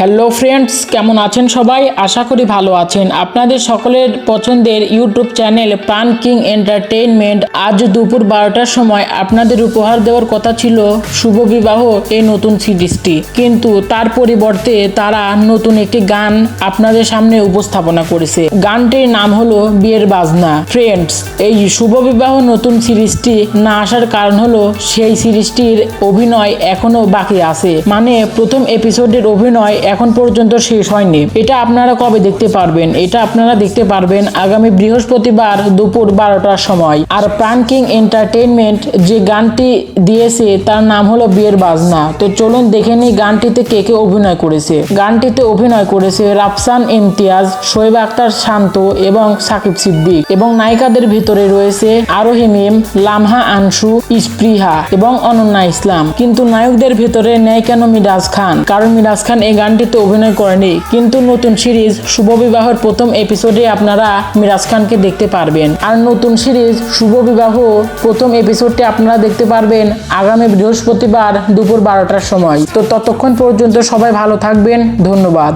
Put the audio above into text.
Hello friends কেমন আছেন সবাই? আশা করি ভালো আছেন। আপনাদের সকলের পছন্দের YouTube channel Pran king entertainment আজ দুপুর বারোটার সময় আপনাদের উপহার দেওয়ার কথা ছিল শুভ বিবাহ এই নতুন সিরিজটি। কিন্তু তার পরিবর্তে তারা নতুন একটি গান আপনাদের সামনে উপস্থাপনা করেছে। গানটির নাম হলো বিয়ের বাজনা। ফ্রেন্ডস এই শুভ বিবাহ নতুন সিরিজটি না আসার কারণ হলো সেই সিরিজটির অভিনয় এখনও বাকি আছে। মানে প্রথম এপিসোডের অভিনয় এখন পর্যন্ত শেষ হয়নি। এটা আপনারা কবে দেখতে পারবেন? এটা আপনারা দেখতে পারবেন আগামী বৃহস্পতিবার দুপুর বারোটার সময়। আর প্রাণ কিং এন্টারটেইনমেন্ট যে গানটি দিয়েছে, তার নাম হলো বিয়ের বাজনা। তো চলুন দেখে নিই গানটিতে কে কে অভিনয় করেছে। গানটিতে অভিনয় করেছে রাফসান ইমতিয়াজ, শোয়েব আক্তার শান্ত এবং সাকিব সিদ্দিক। এবং নায়িকাদের ভিতরে রয়েছে আরোহি মিম, লামহা আনসু স্পৃহা এবং অনন্যা ইসলাম। কিন্তু নায়কদের ভিতরে নেই কেন মিরাজ খান? কারণ মিরাজ খান এই গানটিতে অভিনয় করেনি কিন্তু নতুন সিরিজ শুভ বিবাহের প্রথম এপিসোডে আপনারা মিরাজ খানকে দেখতে পারবেন। আর নতুন সিরিজ শুভ বিবাহ প্রথম এপিসোডটি আপনারা দেখতে পারবেন আগামী বৃহস্পতিবার দুপুর বারোটার সময়। তো ততক্ষণ পর্যন্ত সবাই ভালো থাকবেন, ধন্যবাদ।